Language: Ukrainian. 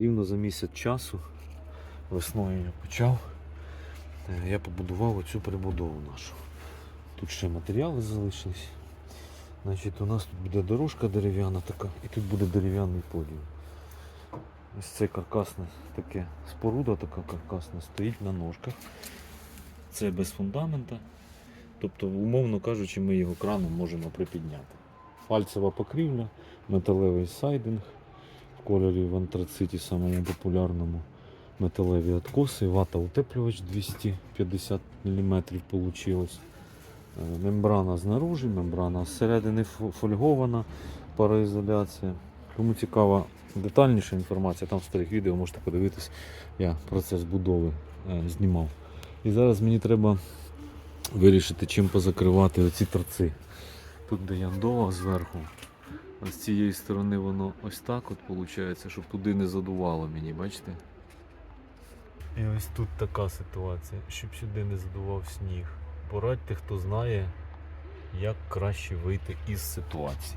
Рівно за місяць часу, весною я почав, е, я побудував оцю прибудову нашу. Тут ще матеріали залишились. Значить, у нас тут буде дорожка дерев'яна така, і тут буде дерев'яний поділ. Ось це каркасне таке споруда така каркасна стоїть на ножках. Це без фундамента. Тобто, умовно кажучи, ми його краном можемо припідняти. Фальцева покрівля, металевий сайдинг кольорі в антрациті, самому популярному. Металеві откоси, вата утеплювач 250 мм вийшло. Мембрана знаружи, мембрана зсередини фольгована, пароізоляція. Кому цікава детальніша інформація, там в старих відео можете подивитись, я процес будови е, знімав. І зараз мені треба вирішити, чим позакривати оці торці. Тут де яндова зверху. А з цієї сторони воно ось так от виходить, щоб туди не задувало мені, бачите? І ось тут така ситуація, щоб сюди не задував сніг. Порадьте, хто знає, як краще вийти із ситуації.